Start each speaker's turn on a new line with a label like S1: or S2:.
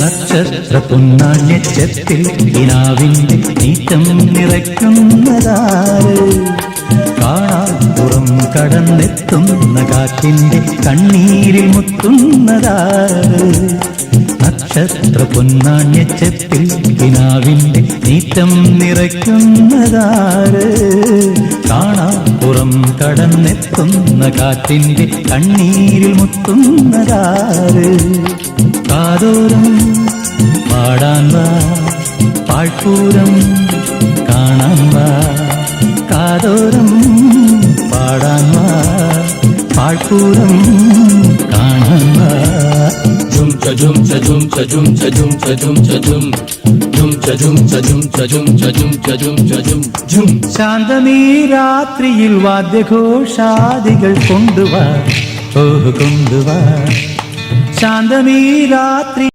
S1: നക്ഷത്ര പൊന്നാണ്യച്ചത്തിൽ ഇനാവിന്റെ നീറ്റം നിറയ്ക്കുന്നതാര്? കാണാപ്പുറം കടന്നെത്തുന്ന കാറ്റിന്റെ കണ്ണീരിൽ മുത്തുന്നതാര്? നക്ഷത്ര പൊന്നാണ്യച്ചത്തിൽ ഇനാവിന്റെ നീറ്റം നിറയ്ക്കുന്നതാര്? കാണാപ്പുറം കടന്നെത്തുന്ന കാറ്റിന്റെ കണ്ണീരിൽ മുത്തുന്നതാര്? കാതോരം கற்பூரம் காணாமா காதோரம் பாடாமா பாழ்பூரம் காணாமா
S2: ஜும் சஜும் சஜும் சஜும் சஜும் சஜும் சஜும் ஜும் சஜும் சஜும் சஜும் சஜும் சஜும் சஜும் ஜும்
S1: சாந்தமே ராத்திரியில் வாத்திய கோஷாதிகள் கொண்டு வா ஓ கொண்டு வா சாந்தமே ராத்திரி